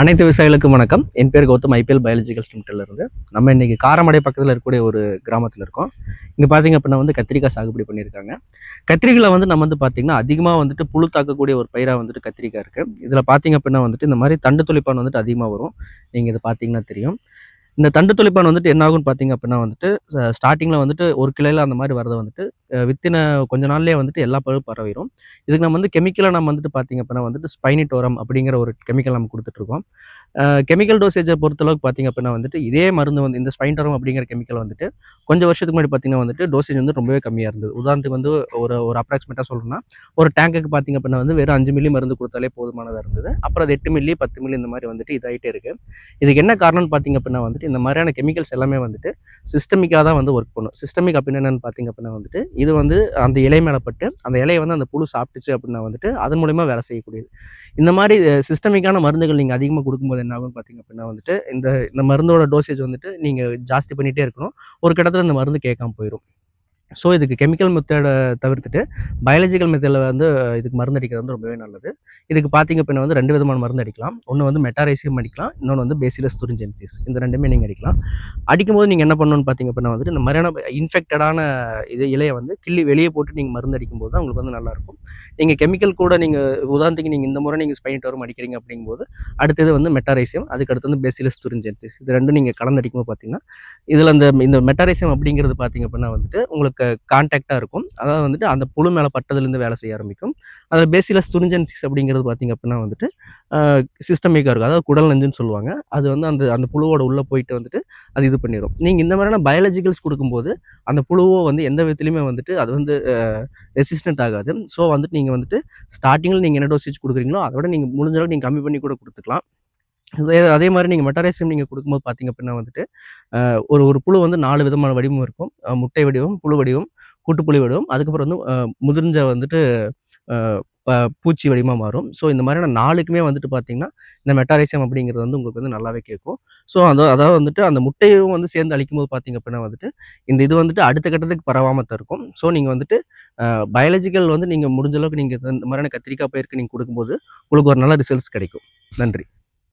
அனைத்து விவசாயிகளுக்கும் வணக்கம். என் பேர் கௌதம் ஐபிஎல் பயாலஜிக்கல் லிமிட்டில் நம்ம இன்றைக்கி காரமடை பக்கத்தில் இருக்கக்கூடிய ஒரு கிராமத்தில் இருக்கோம். இங்கே பார்த்தீங்க அப்படின்னா வந்து கத்திரிக்காய் சாகுபடி பண்ணியிருக்காங்க. கத்திரிக்காய் வந்து நம்ம வந்து பார்த்தீங்கன்னா அதிகமாக வந்துட்டு புழு தாக்கக்கூடிய ஒரு பயிராக வந்துட்டு கத்திரிக்காய் இருக்குது இதில் பார்த்திங்க அப்படின்னா வந்துட்டு இந்த மாதிரி தண்டு துளிப்பான் வந்துட்டு அதிகமாக வரும். நீங்கள் இதை பார்த்தீங்கன்னா தெரியும். இந்த தண்டு துளிப்பான் வந்துட்டு என்ன ஆகும்னு பார்த்தீங்க அப்படின்னா வந்துட்டு ஸ்டார்டிங்கில் வந்துட்டு ஒரு கிளையில் அந்த மாதிரி வரதை வந்துட்டு வித்தின கொஞ்ச நாள்லேயே வந்துட்டு எல்லா பழுவும் பரவிடும் இதுக்கு நம்ம வந்து கெமிக்கலாக நம்ம வந்துட்டு பார்த்தீங்க அப்படின்னா வந்துட்டு ஸ்பைனிட்டோரம் அப்படிங்கிற ஒரு கெமிக்கல் நம்ம கொடுத்துட்ருக்கோம். கெமிக்கல் டோசேஜை பொறுத்தளவுக்கு பார்த்தீங்க அப்படின்னா வந்துட்டு இதே மருந்து வந்து இந்த ஸ்பைன்டோரம் அப்படிங்கிற கெமிக்கல் வந்துட்டு கொஞ்சம் வருஷத்துக்கு முன்னாடி பார்த்தீங்கன்னா வந்துட்டு டோசேஜ் வந்து ரொம்பவே கம்மியாக இருந்தது. உதாரணத்துக்கு வந்து ஒரு ஒரு அப்ராக்சிமேட்டாக சொல்லணும்னா ஒரு டேங்குக்கு பார்த்தீங்க அப்படின்னா வந்து வெறும் அஞ்சு மில்லி மருந்து கொடுத்தாலே போதுமானதாக இருந்தது. அப்புறம் அது எட்டு மில்லி பத்து மில்லி இந்த மாதிரி வந்துட்டு இதாகிட்டே இருக்குது இதுக்கு என்ன காரணம்னு பார்த்தீங்க அப்படின்னா வந்துட்டு இந்த மாதிரியான கெமிக்கல்ஸ் எல்லாமே வந்துட்டு சிஸ்டமிக்காக தான் வந்து ஒர்க் பண்ணும். சிஸ்டமிக் அப்படின்னு என்னென்னு பார்த்தீங்க அப்படின்னா வந்துட்டு இது வந்து அந்த இலை மேலே பட்டு அந்த இலையை வந்து அந்த புழு சாப்பிட்டுச்சு அப்படின்னா வந்துட்டு அதன் மூலிமா வேலை செய்யக்கூடியது. இந்த மாதிரி சிஸ்டமிக்கான மருந்துகள் நீங்கள் அதிகமாக கொடுக்கும்போது என்ன ஆகும்னு பார்த்தீங்க அப்படின்னா வந்துட்டு இந்த இந்த மருந்தோட டோசேஜ் வந்துட்டு நீங்கள் ஜாஸ்தி பண்ணிகிட்டே இருக்கணும். ஒரு கட்டத்தில் இந்த மருந்து கேட்காம போயிடும் ஸோ இதுக்கு கெமிக்கல் மெத்தடை தவிர்த்துட்டு பயாலஜிக்கல் மெத்தடில் வந்து இதுக்கு மருந்து அடிக்கிறது வந்து ரொம்பவே நல்லது. இதுக்கு பார்த்திங்க அப்படின்னா வந்து ரெண்டு விதமான மருந்து அடிக்கலாம். ஒன்று வந்து மெட்டாரைசியம் அடிக்கலாம். இன்னொன்று வந்து பேசிலஸ் துரிஞ்சென்சிஸ் இந்த ரெண்டுமே நீங்கள் அடிக்கலாம். அடிக்கும்போது நீங்கள் என்ன பண்ணணும்னு பார்த்தீங்க அப்படின்னா வந்துட்டு இந்த மாதிரியான இன்ஃபெக்டடான இது இலையை வந்து கிள்ளி வெளியே போட்டு நீங்கள் மருந்து அடிக்கும்போது தான் உங்களுக்கு வந்து நல்லாயிருக்கும். நீங்கள் கெமிக்கல் கூட நீங்கள் உதாரணத்துக்கு நீங்கள் இந்த முறை நீங்கள் ஸ்பைன் வரும் அடிக்கிறீங்க அப்படிங்கும்போது அடுத்தது வந்து மெட்டாரைசியம் அதுக்கடுத்து வந்து பேசிலஸ் துரிஞ்சென்சிஸ் இது ரெண்டும் நீங்கள் கலந்து அடிக்கும்போது பார்த்தீங்கன்னா இதில் அந்த இந்த மெட்டாரைசியம் அப்படிங்கிறது பார்த்தீங்க அப்படின்னா வந்துட்டு உங்களுக்கு க கான்டாக்டாக இருக்கும். அதாவது வந்துட்டு அந்த புழு மேலே பட்டதுலேருந்து வேலை செய்ய ஆரம்பிக்கும். அதில் பேசிலஸ் துரிஞ்சன்சிக்ஸ் அப்படிங்கிறது பார்த்திங்க அப்படின்னா வந்துட்டு சிஸ்டமிக்காக இருக்கும். அதாவது குடல் நஞ்சுன்னு சொல்லுவாங்க. அது வந்து அந்த அந்த புழுவோட உள்ளே போயிட்டு வந்துட்டு அது இது பண்ணிடும் நீங்கள் இந்த மாதிரியான பயாலஜிக்கல்ஸ் கொடுக்கும்போது அந்த புழுவோ வந்து எந்த விதத்துலையுமே வந்துட்டு அது வந்து ரெசிஸ்டன்ட் ஆகாது. ஸோ வந்துட்டு நீங்கள் வந்துட்டு ஸ்டார்டிங்கில் நீங்கள் என்ன டோசேஜ் கொடுக்குறீங்களோ அதோட நீங்கள் முடிஞ்ச அளவுக்கு நீங்கள் கம்மி பண்ணி கூட கொடுத்துக்கலாம். அதே மாதிரி நீங்கள் மெட்டாரைசியம் நீங்கள் கொடுக்கும்போது பார்த்தீங்க அப்படின்னா வந்துட்டு ஒரு ஒரு புழு வந்து நாலு விதமான வடிவம் இருக்கும். முட்டை வடிவம் புழு வடிவம் கூட்டுப்புழு வடிவம் அதுக்கப்புறம் வந்து முதிர்ஞ்ச வந்துட்டு பூச்சி வடிவமாக மாறும். ஸோ இந்த மாதிரியான நாளுக்குமே வந்துட்டு பார்த்தீங்கன்னா இந்த மெட்டாரைசியம் அப்படிங்கிறது வந்து உங்களுக்கு வந்து நல்லாவே கேட்கும். ஸோ அந்த அதாவது வந்துட்டு அந்த முட்டையும் வந்து சேர்ந்து அழிக்கும் போது பார்த்தீங்க அப்படின்னா வந்துட்டு இந்த இது வந்துட்டு அடுத்த கட்டத்துக்கு பரவாமல் இருக்கும். ஸோ நீங்கள் வந்துட்டு பயாலஜிக்கல் வந்து நீங்கள் முடிஞ்ச அளவுக்கு நீங்கள் இந்த மாதிரியான கத்திரிக்காய் பயிருக்கு நீங்கள் கொடுக்கும்போது உங்களுக்கு ஒரு நல்ல ரிசல்ட்ஸ் கிடைக்கும். நன்றி.